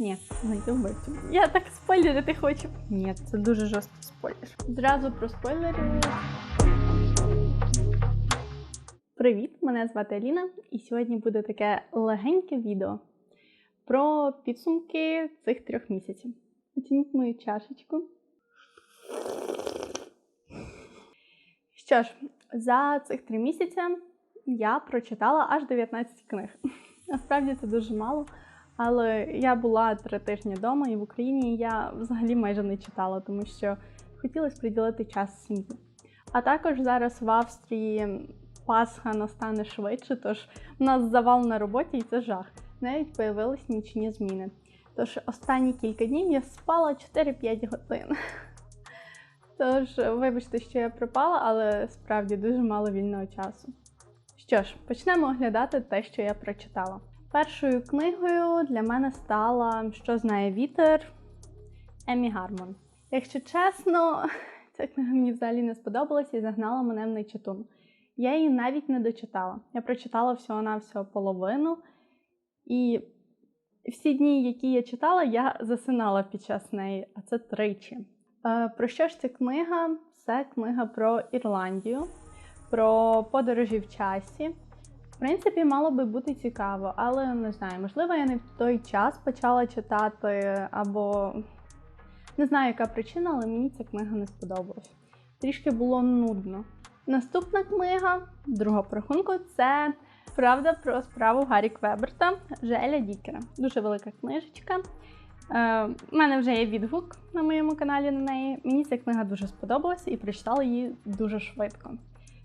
Ні, знайти вбивцю. Я так спойлерити хочу. Ні, це дуже жорсткий спойлер. Зразу про спойлери. Привіт, мене звати Аліна, і сьогодні буде таке легеньке відео про підсумки цих трьох місяців. Оцініть мою чашечку. Що ж, за цих три місяці я прочитала аж 19 книг. Насправді це дуже мало. Але я була три тижні вдома, і в Україні я взагалі майже не читала, тому що хотілося приділити час сім'ї. А також зараз в Австрії Пасха настане швидше, тож у нас завал на роботі і це жах. Навіть появились нічні зміни. Тож останні кілька днів я спала 4-5 годин. Тож, вибачте, що я пропала, але справді дуже мало вільного часу. Що ж, почнемо оглядати те, що я прочитала. Першою книгою для мене стала Що знає вітер Емі Гармон. Якщо чесно, ця книга мені взагалі не сподобалась і загнала мене в нечитун. Я її навіть не дочитала. Я прочитала всього-навсього половину, і всі дні, які я читала, я засинала під час неї, а це тричі. Е, Про що ж ця книга? Це книга про Ірландію, про подорожі в часі. Принципі, мало би бути цікаво, але не знаю, можливо, я не в той час почала читати, або не знаю, яка причина, але мені ця книга не сподобалась. Трішки було нудно. Наступна книга, друга по рахунку, це Правда про справу Гаррі Квеберта Желя Дікера. Дуже велика книжечка. Е, У мене вже є відгук на моєму каналі на неї. Мені ця книга дуже сподобалася і прочитала її дуже швидко.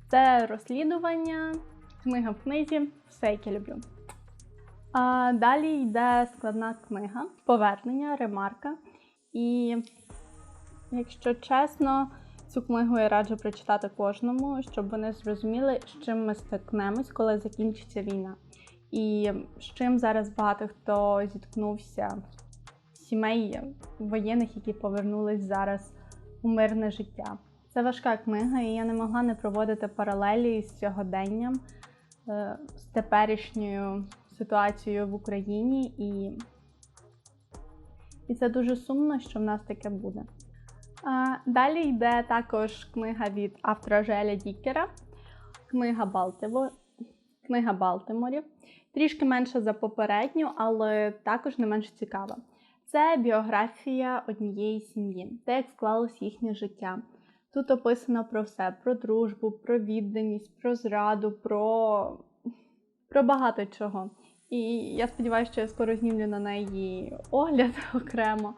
Це розслідування, книга в книзі, все, як я люблю. А далі йде складна книга Повернення, ремарка. І, якщо чесно, цю книгу я раджу прочитати кожному, щоб вони зрозуміли, з чим ми стикнемось, коли закінчиться війна. І з чим зараз багато хто зіткнувся сімей воєнних, які повернулись зараз у мирне життя. Це важка книга, і я не могла не проводити паралелі з сьогоденням, з теперішньою ситуацією в Україні, і, і це дуже сумно, що в нас таке буде. Далі йде також книга від автора Желя Дікера, книга Балтиво, книга Балтиморів. Трішки менша за попередню, але також не менш цікава. Це біографія однієї сім'ї, те, як склалось їхнє життя. Тут описано про все: про дружбу, про відданість, про зраду, про, про багато чого. І я сподіваюся, що я скоро знімлю на неї огляд окремо,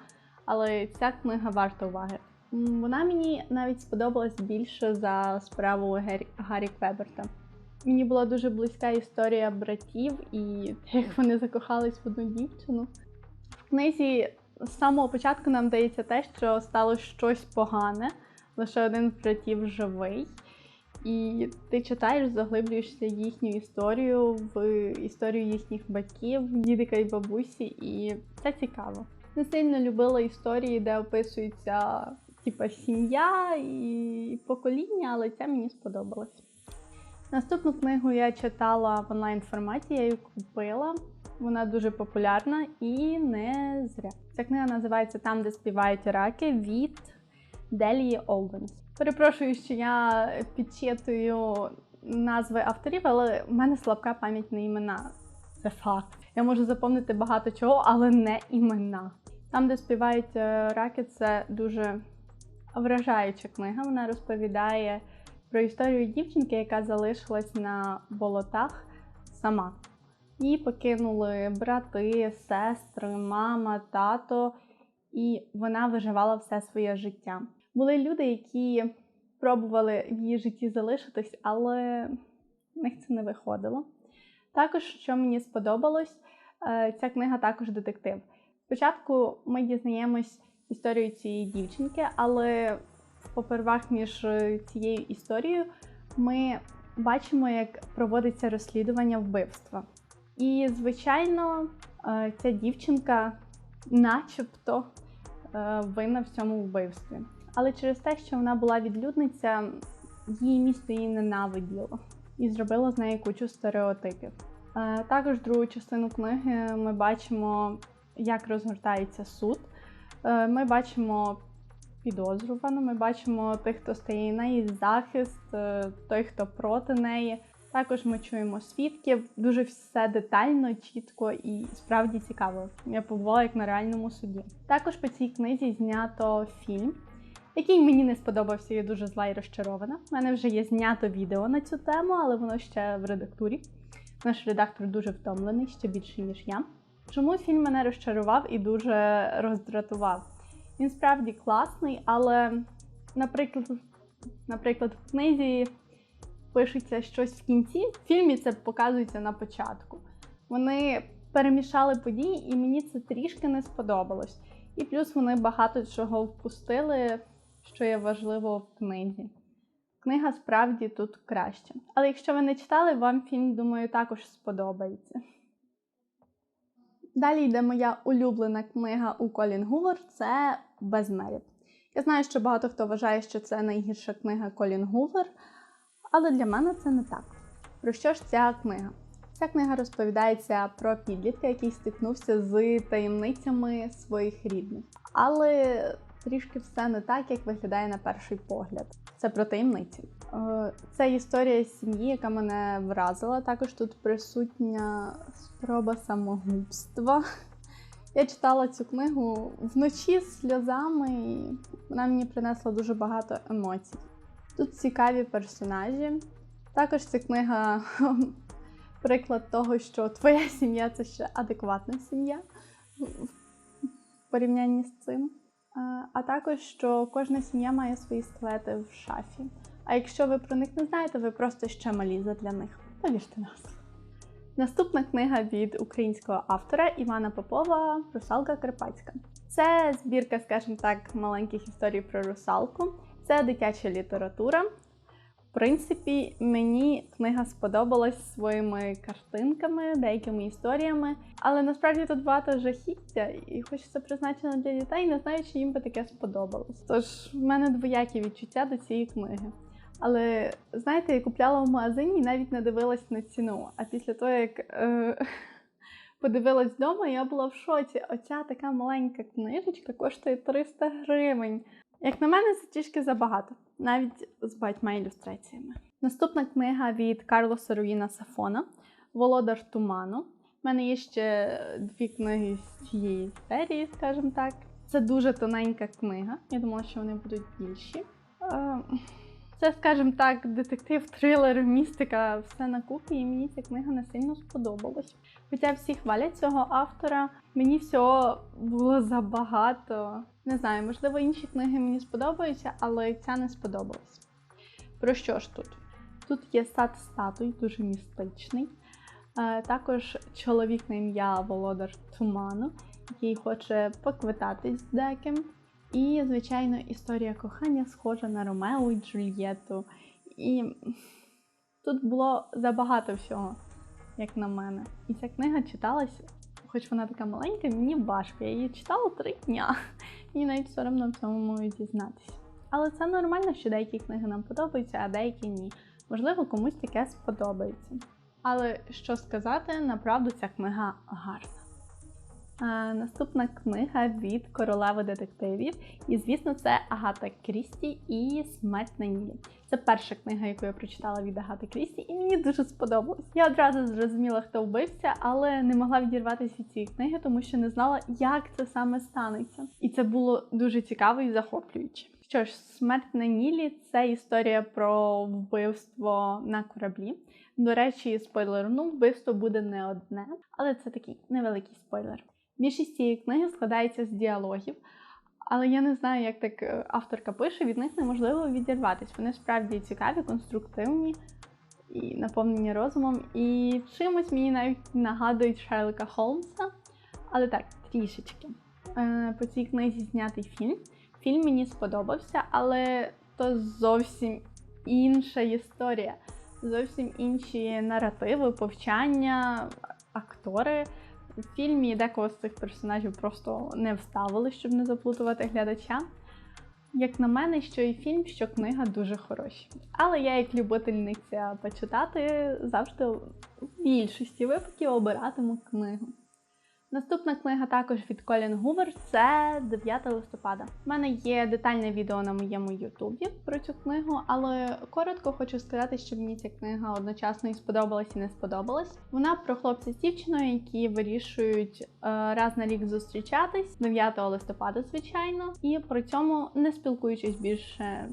але ця книга варта уваги. Вона мені навіть сподобалась більше за справу Гаррі Квеберта. Мені була дуже близька історія братів і те, як вони закохались в одну дівчину. В книзі з самого початку нам дається те, що стало щось погане, лише один братів живий. І ти читаєш, заглиблюєшся їхню історію, в історію їхніх батьків, дідика і бабусі, і це цікаво. Не сильно любила історії, де описується типа сім'я і покоління, але ця мені сподобалась. Наступну книгу я читала в онлайн форматі, я її купила. Вона дуже популярна і не зря. Ця книга називається Там, де співають раки від Делії Олденс. Перепрошую, що я підчитую назви авторів, але в мене слабка пам'ять на імена. Це факт. Я можу запам'ятати багато чого, але не імена. Там, де співають е, раки, це дуже вражаюча книга. Вона розповідає про історію дівчинки, яка залишилась на болотах сама. Її покинули брати, сестри, мама, тато, і вона виживала все своє життя. Були люди, які пробували в її житті залишитись, але в них це не виходило. Також, що мені сподобалось, е, ця книга також детектив. Спочатку ми дізнаємось історію цієї дівчинки, але попервах між е, цією історією ми бачимо, як проводиться розслідування вбивства. І, звичайно, е, ця дівчинка начебто винна в цьому вбивстві. Але через те, що вона була відлюдниця, її місто її ненавиділо і зробило з неї кучу стереотипів. Е, Також другу частину книги ми бачимо як розгортається суд. Е, Ми бачимо підозрювану, ми бачимо тих, хто стає на її захист, е, той, хто проти неї. Також ми чуємо свідків, дуже все детально, чітко і справді цікаво. Я побувала як на реальному суді. Також по цій книзі знято фільм, який мені не сподобався. Я дуже зла і розчарована. У мене вже є знято відео на цю тему, але воно ще в редактурі. Наш редактор дуже втомлений, ще більше ніж я. Чому фільм мене розчарував і дуже роздратував? Він справді класний, але, наприклад, наприклад, в книзі пишеться щось в кінці, в фільмі це показується на початку. Вони перемішали події, і мені це трішки не сподобалось. І плюс вони багато чого впустили, що є важливо в книзі. Книга справді тут краще. Але якщо ви не читали, вам фільм, думаю, також сподобається. Далі йде моя улюблена книга у Колін Гувер це Безмері. Я знаю, що багато хто вважає, що це найгірша книга Колін Гувер, але для мене це не так. Про що ж ця книга? Ця книга розповідається про підлітка, який стикнувся з таємницями своїх рідних. Але трішки все не так, як виглядає на перший погляд. Це про таємниці. Е, Це історія сім'ї, яка мене вразила. Також тут присутня спроба самогубства. Я читала цю книгу вночі з сльозами, і вона мені принесла дуже багато емоцій. Тут цікаві персонажі. Також ця книга приклад того, що твоя сім'я це ще адекватна сім'я в порівнянні з цим. А- А також, що кожна сім'я має свої скелети в шафі. А якщо ви про них не знаєте, ви просто ще малі для них. Повірте нас. Наступна книга від українського автора Івана Попова Русалка Карпатська. Це збірка, скажімо так, маленьких історій про русалку. Це дитяча література. Принципі, мені книга сподобалась своїми картинками, деякими історіями, але насправді тут багато жахіття, і хоч це призначено для дітей, не знаю, чи їм би таке сподобалось. Тож в мене двоякі відчуття до цієї книги. Але знаєте, я купляла в магазині і навіть не дивилась на ціну. А після того, як е, подивилась вдома, я була в шоці. Оця така маленька книжечка коштує 300 гривень. Як на мене, це трішки забагато, навіть з багатьма ілюстраціями. Наступна книга від Карлоса Руїна Сафона Володар Туману. У мене є ще дві книги з цієї серії, скажімо так. Це дуже тоненька книга. Я думала, що вони будуть більші. Це, скажімо так, детектив, трилер, містика, все на купі, і мені ця книга не сильно сподобалась. Хоча всі хвалять цього автора, мені всього було забагато. Не знаю, можливо, інші книги мені сподобаються, але ця не сподобалась. Про що ж тут? Тут є сад статуй, дуже містичний. Е, Також чоловік на ім'я Володар Туману, який хоче поквитатись з деким. І, звичайно, історія кохання схожа на Ромео і Джульєту. І тут було забагато всього, як на мене. І ця книга читалась, хоч вона така маленька, мені важко. Я її читала три дня. Мені навіть соромно в цьому можу дізнатися. Але це нормально, що деякі книги нам подобаються, а деякі ні. Можливо, комусь таке сподобається. Але що сказати, направду ця книга гарна. Наступна книга від королеви детективів. І, звісно, це Агата Крісті і Смерть на Нілі. Це перша книга, яку я прочитала від Агати Крісті, і мені дуже сподобалось. Я одразу зрозуміла, хто вбивця, але не могла відірватися від цієї книги, тому що не знала, як це саме станеться. І це було дуже цікаво і захоплююче. Що ж, смерть на Нілі це історія про вбивство на кораблі. До речі, спойлер, ну вбивство буде не одне, але це такий невеликий спойлер. Більшість цієї книги складається з діалогів, але я не знаю, як так е, авторка пише, від них неможливо відірватися. Вони справді цікаві, конструктивні і наповнені розумом. І чимось мені навіть нагадують Шерлока Холмса, але так, трішечки. Е, По цій книзі знятий фільм. Фільм мені сподобався, але то зовсім інша історія, зовсім інші наративи, повчання, актори. У фільмі декого з цих персонажів просто не вставили, щоб не заплутувати глядача. Як на мене, що і фільм, що книга дуже хороші. Але я, як любительниця почитати, завжди в більшості випадків обиратиму книгу. Наступна книга також від Колін Гувер. Це 9 листопада. У мене є детальне відео на моєму Ютубі про цю книгу, але коротко хочу сказати, що мені ця книга одночасно і сподобалась, і не сподобалась. Вона про хлопця з дівчиною, які вирішують е, раз на рік зустрічатись 9 листопада, звичайно, і при цьому не спілкуючись більше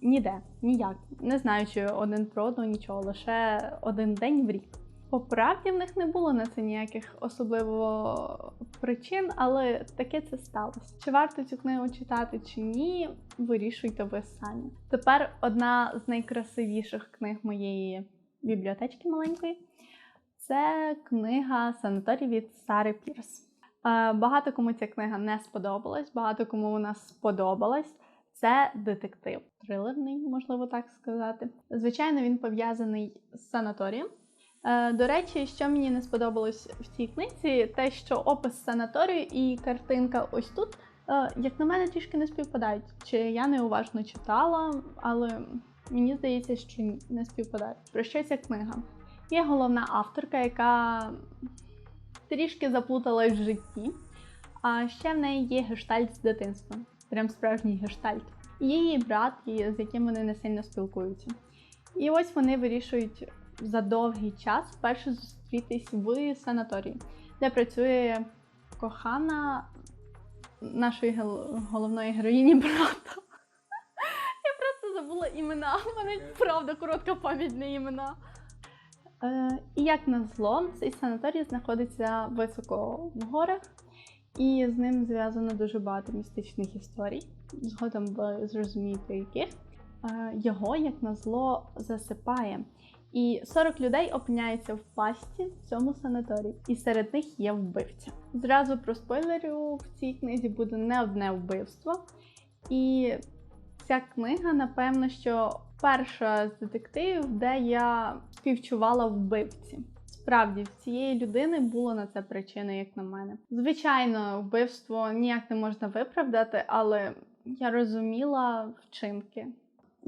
ніде, ніяк, не знаючи один про одного нічого, лише один день в рік. По правді в них не було на це ніяких особливо причин, але таке це сталося. Чи варто цю книгу читати чи ні, вирішуйте ви самі. Тепер одна з найкрасивіших книг моєї бібліотечки маленької це книга Санаторій від Сари Пірс. Е, Багато кому ця книга не сподобалась, багато кому вона сподобалась. Це детектив, трилерний, можливо так сказати. Звичайно, він пов'язаний з санаторієм. Е, До речі, що мені не сподобалось в цій книзі, те, що опис санаторію і картинка ось тут, е, як на мене, трішки не співпадають. Чи я неуважно читала, але мені здається, що не співпадають. Про що ця книга? Є головна авторка, яка трішки заплуталась в житті, а ще в неї є гештальт з дитинства. Прям справжній гештальт. Є її брат, з яким вони не сильно спілкуються. І ось вони вирішують за довгий час вперше зустрітись в санаторії, де працює кохана нашої головної героїні брата. Я просто забула імена. У мене правда коротка пам'ять на імена. Е, і як назло, цей санаторій знаходиться високо в горах, і з ним зв'язано дуже багато містичних історій. Згодом ви зрозумієте, яких. Е, його, як назло, засипає. І 40 людей опиняються в пастці в цьому санаторії, і серед них є вбивця. Зразу про спойлерю в цій книзі буде не одне вбивство. І ця книга, напевно, що перша з детективів, де я співчувала вбивці. Справді, в цієї людини було на це причини, як на мене. Звичайно, вбивство ніяк не можна виправдати, але я розуміла вчинки.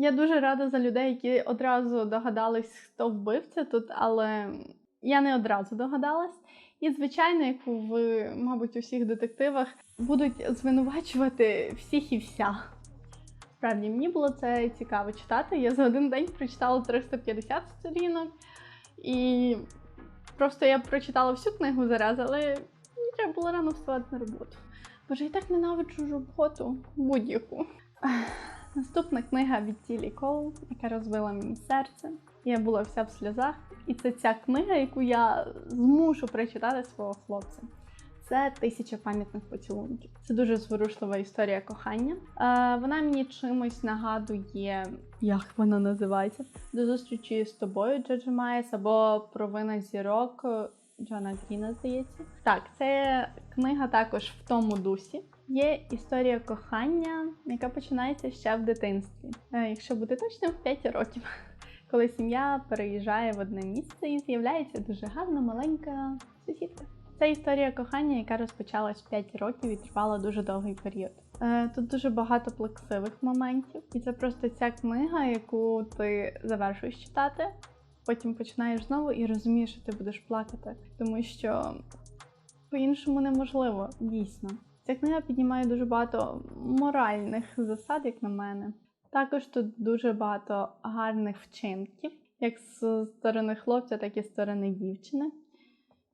Я дуже рада за людей, які одразу догадались, хто вбивця тут, але я не одразу догадалась. І, звичайно, як в, мабуть, у всіх детективах будуть звинувачувати всіх і вся. Справді, мені було це цікаво читати. Я за один день прочитала 350 сторінок, і просто я прочитала всю книгу зараз, але треба було рано вставати на роботу. Боже, я так ненавиджу роботу будь-яку. Наступна книга від Тілі Коул, яка розвила мені серце. Я була вся в сльозах. І це ця книга, яку я змушу прочитати свого хлопця. Це тисяча пам'ятних поцілунків. Це дуже зворушлива історія кохання. Е, вона мені чимось нагадує, як вона називається, до зустрічі з тобою, Джоджі Майс, або провина зірок Джона Гріна, здається. Так, це книга також в тому дусі. Є історія кохання, яка починається ще в дитинстві. Е, Якщо бути точним, в 5 років. Коли сім'я переїжджає в одне місце і з'являється дуже гарна маленька сусідка. Це історія кохання, яка розпочалась 5 років і тривала дуже довгий період. Е, Тут дуже багато плаксивих моментів, і це просто ця книга, яку ти завершуєш читати, потім починаєш знову і розумієш, що ти будеш плакати, тому що по-іншому неможливо, дійсно. Ця книга піднімає дуже багато моральних засад, як на мене. Також тут дуже багато гарних вчинків, як з сторони хлопця, так і з сторони дівчини.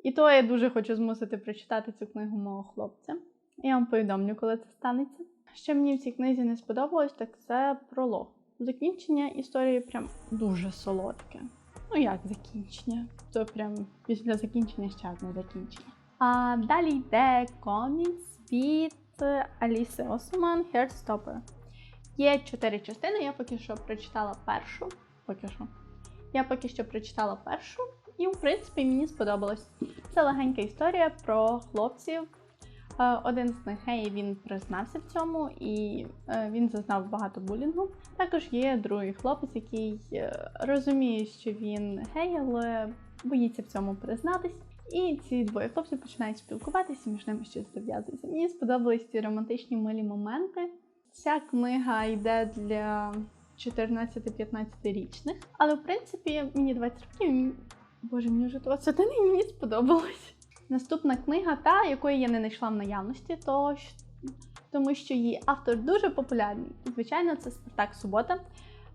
І то я дуже хочу змусити прочитати цю книгу мого хлопця. Я вам повідомлю, коли це станеться. Що мені в цій книзі не сподобалось, так це пролог. Закінчення історії прям дуже солодке. Ну як закінчення? То прям після закінчення ще одне закінчення. А далі йде комікс від Аліси Осман Heartstopper. Є чотири частини, я поки що прочитала першу. Поки що. Я поки що прочитала першу, і, в принципі, мені сподобалось. Це легенька історія про хлопців. Е, Один з них гей, він признався в цьому, і е, він зазнав багато булінгу. Також є другий хлопець, який е, розуміє, що він гей, але боїться в цьому признатись. І ці двоє хлопців починають спілкуватися, між ними щось зав'язується. Мені сподобались ці романтичні милі моменти. Ця книга йде для 14-15 річних, але в принципі мені 20 років. Боже, мені вже 21 і мені сподобалось. Наступна книга, та якої я не знайшла в наявності, то тому що її автор дуже популярний. Звичайно, це Спартак Субота.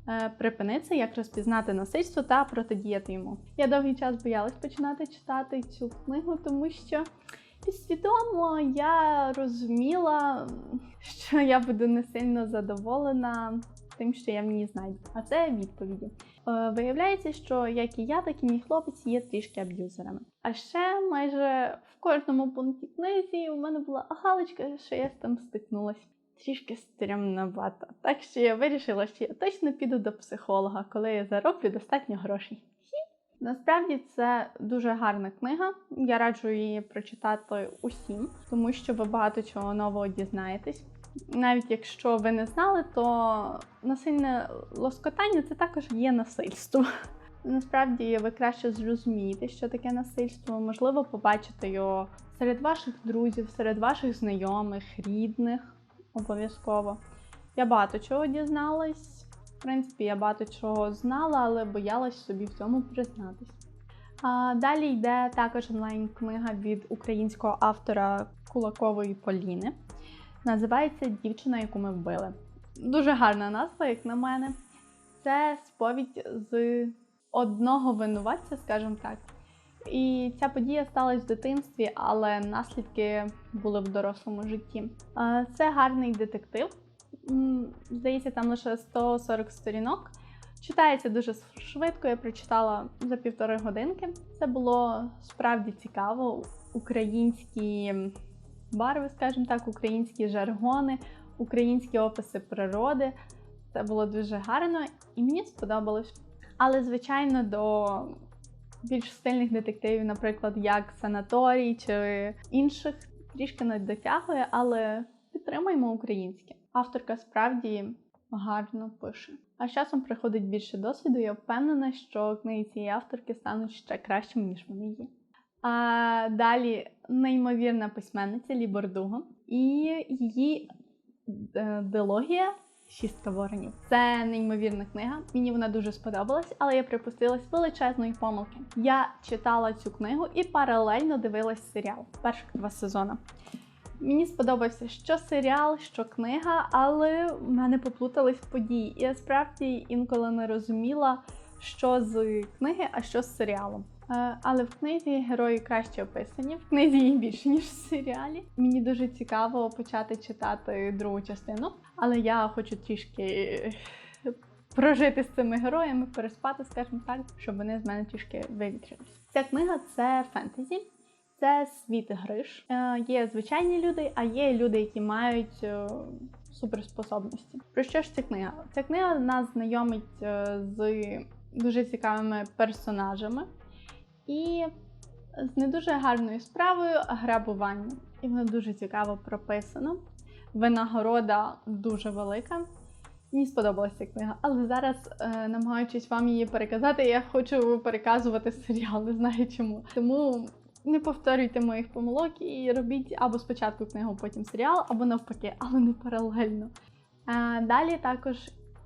Е, Припини як розпізнати насильство та протидіяти йому. Я довгий час боялась починати читати цю книгу, тому що підсвідомо я розуміла, що я буду не сильно задоволена тим, що я в ній знайду. А це відповіді. Е, Виявляється, що як і я, так і мій хлопець є трішки аб'юзерами. А ще майже в кожному пункті книзі у мене була галочка, що я з там стикнулась. Трішки стрімновато. Так що я вирішила, що я точно піду до психолога, коли я зароблю достатньо грошей. Насправді це дуже гарна книга. Я раджу її прочитати усім, тому що ви багато чого нового дізнаєтесь. Навіть якщо ви не знали, то насильне лоскотання це також є насильство. Насправді ви краще зрозумієте, що таке насильство, можливо, побачите його серед ваших друзів, серед ваших знайомих, рідних обов'язково. Я багато чого дізналась. В принципі, я багато чого знала, але боялась собі в цьому признатись. А далі йде також онлайн-книга від українського автора Кулакової Поліни. Називається Дівчина, яку ми вбили. Дуже гарна назва, як на мене. Це сповідь з одного винуватця, скажімо так. І ця подія сталася в дитинстві, але наслідки були в дорослому житті. Це гарний детектив. Здається, там лише 140 сторінок. Читається дуже швидко, я прочитала за півтори годинки. Це було справді цікаво. Українські барви, скажімо так, українські жаргони, українські описи природи. Це було дуже гарно і мені сподобалось. Але, звичайно, до більш стильних детективів, наприклад, як санаторій чи інших, трішки не дотягує, але підтримуємо українське. Авторка справді гарно пише. А з часом приходить більше досвіду, я впевнена, що книги цієї авторки стануть ще кращими, ніж вони є. А далі неймовірна письменниця Лі Бордуго і її е, дилогія Шістка воронів. Це неймовірна книга. Мені вона дуже сподобалась, але я припустилась величезної помилки. Я читала цю книгу і паралельно дивилась серіал перших два сезони. Мені сподобався що серіал, що книга, але в мене поплутались події. І я справді інколи не розуміла, що з книги, а що з серіалом. Е, Але в книзі герої краще описані. В книзі їх більше, ніж в серіалі. Мені дуже цікаво почати читати другу частину, але я хочу трішки е, прожити з цими героями, переспати, скажімо так, щоб вони з мене трішки вивітрились. Ця книга це фентезі. Це світ гриш. Е, Є звичайні люди, а є люди, які мають е, суперспособності. Про що ж ця книга? Ця книга нас знайомить е, з дуже цікавими персонажами і з не дуже гарною справою грабування. І воно дуже цікаво прописано. Винагорода дуже велика. Мені сподобалася книга, але зараз, е, намагаючись вам її переказати, я хочу переказувати серіал, не знаю чому. Тому не повторюйте моїх помилок і робіть або спочатку книгу, потім серіал, або навпаки, але не паралельно. Е, далі також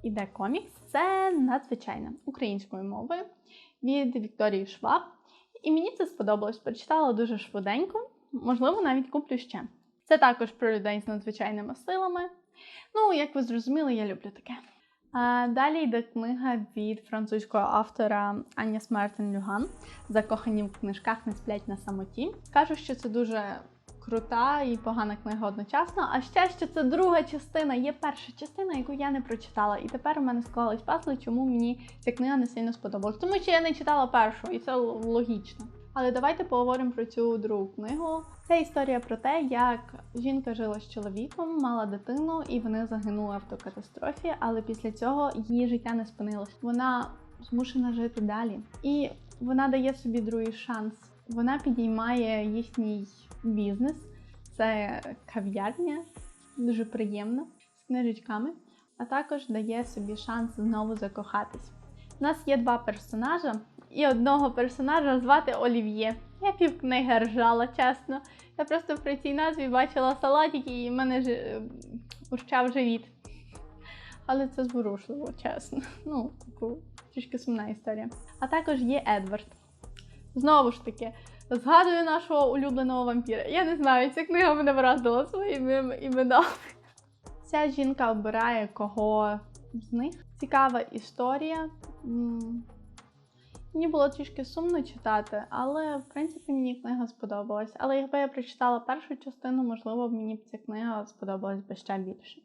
іде комікс. Це надзвичайно українською мовою від Вікторії Шваб. І мені це сподобалось. Прочитала дуже швиденько, можливо, навіть куплю ще. Це також про людей з надзвичайними силами. Ну, як ви зрозуміли, я люблю таке. А, далі йде книга від французького автора Аня Смертен Люган Закохані в книжках не сплять на самоті. Скажу, що це дуже крута і погана книга одночасно. А ще що це друга частина, є перша частина, яку я не прочитала. І тепер у мене склались пазли, чому мені ця книга не сильно сподобалась. Тому що я не читала першу, і це логічно. Але давайте поговоримо про цю другу книгу. Це історія про те, як жінка жила з чоловіком, мала дитину, і вони загинули в автокатастрофі. Але після цього її життя не спинилось. Вона змушена жити далі, і вона дає собі другий шанс. Вона підіймає їхній бізнес. Це кав'ярня, дуже приємно, з книжечками, а також дає собі шанс знову закохатись. У нас є два персонажа, і одного персонажа звати Олів'є. Я півкниги ржала, чесно. Я просто при цій назві бачила салатики і в мене ж е, урчав живіт. Але це зворушливо, чесно. Ну, таку трішки сумна історія. А також є Едвард. Знову ж таки, Згадую нашого улюбленого вампіра. Я не знаю, ця книга мене вразила своїми іменами. Ця жінка обирає кого з них. Цікава історія. Мені було трішки сумно читати, але в принципі мені книга сподобалась. Але якби я прочитала першу частину, можливо, мені б ця книга сподобалась би ще більше.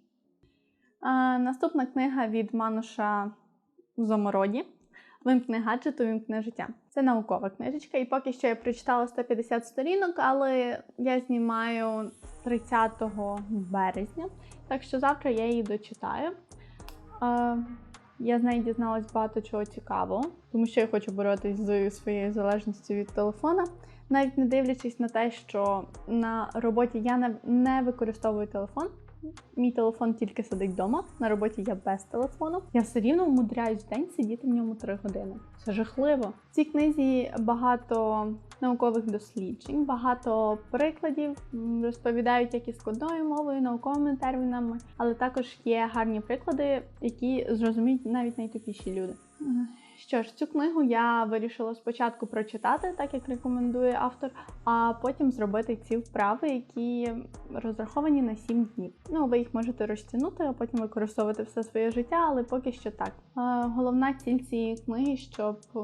А, наступна книга від Мануша Замороді. Вимкни гаджет, увімкни життя. Це наукова книжечка, і поки що я прочитала 150 сторінок, але я знімаю 30 березня, так що завтра я її дочитаю. Я з неї дізналась багато чого цікавого, тому що я хочу боротись з своєю залежністю від телефона, навіть не дивлячись на те, що на роботі я не використовую телефон. Мій телефон тільки сидить вдома. На роботі я без телефону. Я все рівно вмудряюсь день сидіти в ньому 3 години. Це жахливо. В цій книзі багато наукових досліджень, багато прикладів розповідають як і складною мовою, науковими термінами, але також є гарні приклади, які зрозуміють навіть найтупіші люди. Що ж, цю книгу я вирішила спочатку прочитати, так як рекомендує автор, а потім зробити ці вправи, які розраховані на 7 днів. Ну, ви їх можете розтягнути, а потім використовувати все своє життя, але поки що так. Головна ціль цієї книги, щоб е,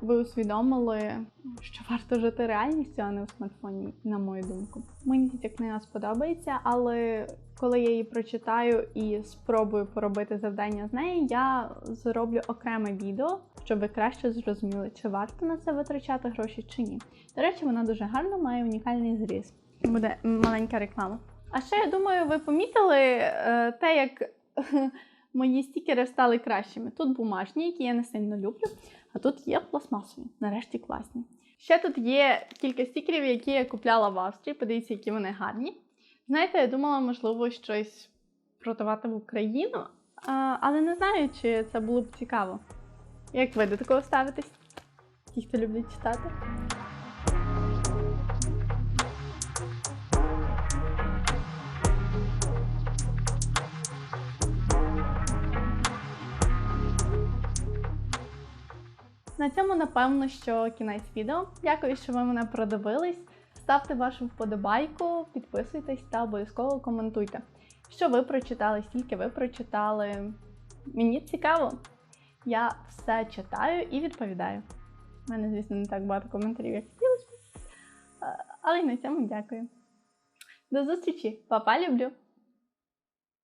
ви усвідомили, що варто жити реальністю, а не у смартфоні, на мою думку. Мені ця книга сподобається, але коли я її прочитаю і спробую поробити завдання з нею, я зроблю окреме відео, щоб ви краще зрозуміли, чи варто на це витрачати гроші чи ні. До речі, вона дуже гарно має унікальний зріз. Буде маленька реклама. А ще я думаю, ви помітили е, те, як мої стікери стали кращими. Тут бумажні, які я не сильно люблю, а тут є пластмасові. Нарешті класні. Ще тут є кілька стікерів, які я купляла в Австрії. Подивіться, які вони гарні. Знаєте, я думала, можливо, щось продавати в Україну, але не знаю, чи це було б цікаво. Як ви до такого ставитесь? Ті, хто люблять читати? На цьому, напевно, що кінець відео. Дякую, що ви мене продивились. Ставте вашу вподобайку, підписуйтесь та обов'язково коментуйте. Що ви прочитали, скільки ви прочитали. Мені цікаво. Я все читаю і відповідаю. У мене, звісно, не так багато коментарів, як хотілося. Е, Але й на цьому дякую. До зустрічі, Па-па, люблю!